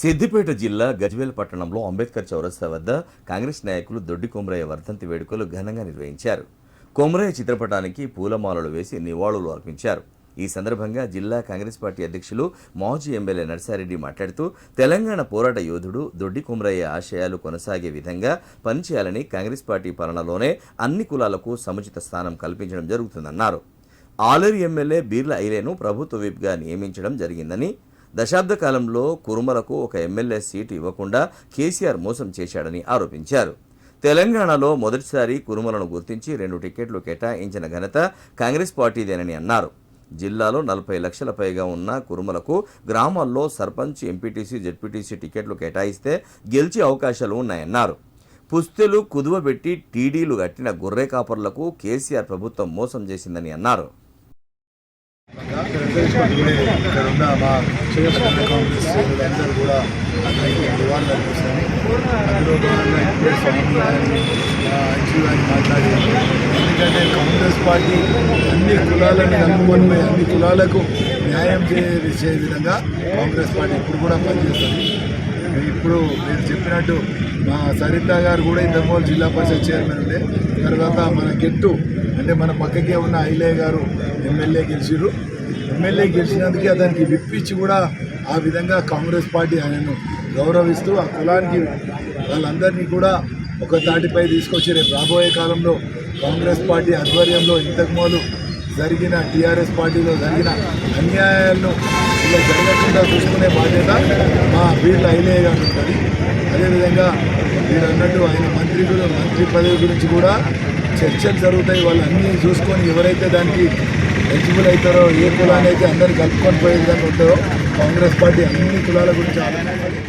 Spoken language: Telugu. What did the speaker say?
సిద్దిపేట జిల్లా గజ్వేల్ పట్టణంలో అంబేద్కర్ చౌరస్తా వద్ద కాంగ్రెస్ నాయకులు దొడ్డి కొమరయ్య వర్ధంతి వేడుకలు ఘనంగా నిర్వహించారు. కొమరయ్య చిత్రపటానికి పూలమాలలు వేసి నివాళులు అర్పించారు. ఈ సందర్భంగా జిల్లా కాంగ్రెస్ పార్టీ అధ్యక్షులు మాజీ ఎమ్మెల్యే నర్సారెడ్డి మాట్లాడుతూ తెలంగాణ పోరాట యోధుడు దొడ్డి కొమరయ్య ఆశయాలు కొనసాగే విధంగా పనిచేయాలని కాంగ్రెస్ పార్టీ పాలనలోనే అన్ని కులాలకు సముచిత స్థానం కల్పించడం జరుగుతుందన్నారు. ఆలేరు ఎమ్మెల్యే బీర్ల ఐలేను ప్రభుత్వ విప్గా నియమించడం జరిగిందని దశాబ్ద కాలంలో కురుమలకు ఒక ఎమ్మెల్యే సీటు ఇవ్వకుండా కేసీఆర్ మోసం చేశాడని ఆరోపించారు. తెలంగాణలో మొదటిసారి కురుమలను గుర్తించి రెండు టికెట్లు కేటాయించిన ఘనత కాంగ్రెస్ పార్టీదేనని అన్నారు. జిల్లాలో నలభై లక్షల పైగా ఉన్న కురుమలకు గ్రామాల్లో సర్పంచ్ ఎంపీటీసీ జెడ్పీటీసీ టికెట్లు కేటాయిస్తే గెలిచే అవకాశాలు ఉన్నాయన్నారు. పుస్తెలు కుదువబెట్టి టీడీలు కట్టిన గొర్రె కాపర్లకు కేసీఆర్ ప్రభుత్వం మోసం చేసిందని అన్నారు. ఇప్పుడే ఇక్కడ ఉన్న మా చిన్న కాంగ్రెస్ శ్రేణులందరూ కూడా అందరికీ నివాళులు అర్పిస్తాను అందులో భాగంగా ఇప్పుడే స్వామి గారిని అచ్చి గారిని మాట్లాడి ఎందుకంటే కాంగ్రెస్ పార్టీ అన్ని కులాలను నమ్ముకొని పోయి అన్ని కులాలకు న్యాయం చేసే విధంగా కాంగ్రెస్ పార్టీ ఇప్పుడు కూడా పనిచేస్తుంది ఇప్పుడు మీరు చెప్పినట్టు మా సరిత గారు కూడా ఇంతకుముందు జిల్లా పరిషత్ చైర్మన్ ఉండే తర్వాత మన గెట్టు అంటే మన పక్కకే ఉన్న ఐలయ్య గారు ఎమ్మెల్యే గెలిచిర్రు ఎమ్మెల్యే గెలిచినందుకే అతనికి విప్పించి కూడా ఆ విధంగా కాంగ్రెస్ పార్టీ ఆయనను గౌరవిస్తూ ఆ కులానికి వాళ్ళందరినీ కూడా ఒక తాటిపై తీసుకొచ్చి రేపు రాబోయే కాలంలో కాంగ్రెస్ పార్టీ ఆధ్వర్యంలో ఇంతకుముందు జరిగిన టీఆర్ఎస్ పార్టీలో జరిగిన అన్యాయాలను ఇలా జరగకుండా చూసుకునే బాధ్యత మా వీళ్ళ ఐలయ్య గారు ఉంటుంది. అదేవిధంగా మీరు అన్నట్టు ఆయన మంత్రి మంత్రి పదవి గురించి కూడా చర్చలు జరుగుతాయి. వాళ్ళు అన్నీ చూసుకొని ఎవరైతే దానికి ఎలిజిబుల్ అవుతారో ఏ కులాన్ని అయితే అందరు కలుపుకొని పోయే విధంగా ఉంటారో కాంగ్రెస్ పార్టీ అన్ని కులాల గురించి ఆలోచించాలి.